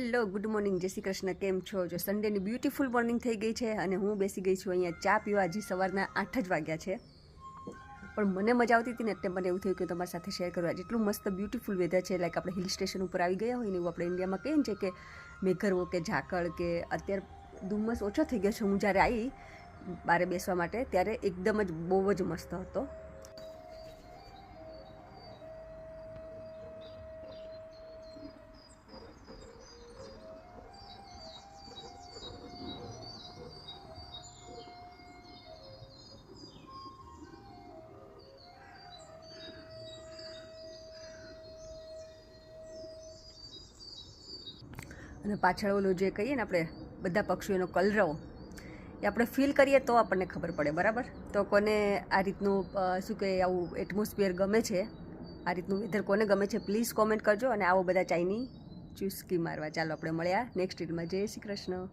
Hello, good morning. જય શ્રી કૃષ્ણ. કેમ છો? જો સન્ડેની બ્યુટીફુલ મોર્નિંગ થઈ ગઈ છે અને હું બેસી ગઈ છું અહીંયા ચા પીવા. હજી સવારના આઠ જ વાગ્યા છે. પણ મને મજા આવતી હતી ને એટલે મને એવું થયું કે તમારી સાથે શેર કરવા. જેટલું મસ્ત બ્યુટીફુલ વેધર છે લાઈક આપણે હિલ સ્ટેશન ઉપર આવી ગયા હોય ને એવું આપણે ઇન્ડિયામાં કહીએ ને છે કે મેઘરવો કે ઝાકળ કે અત્યારે ધુમ્મસ ઓછો થઈ ગયો છે. હું જ્યારે આવી બારે બેસવા માટે, ત્યારે એકદમ જ બહુ જ મસ્ત હતો. અને પાછળ ઓલું જે કહીએ ને આપણે, બધા પક્ષીઓનો કલરવ, એ આપણે ફીલ કરીએ તો આપણને ખબર પડે, બરાબર? તો કોને આ રીતનું શું કહે આવું એટમોસ્ફિયર ગમે છે, આ રીતનું વેધર કોને ગમે છે પ્લીઝ કોમેન્ટ કરજો અને આવો બધા ચાઇની ચુસ્કી મારવા. ચાલો, આપણે મળ્યા નેક્સ્ટ રીલમાં જય શ્રી કૃષ્ણ.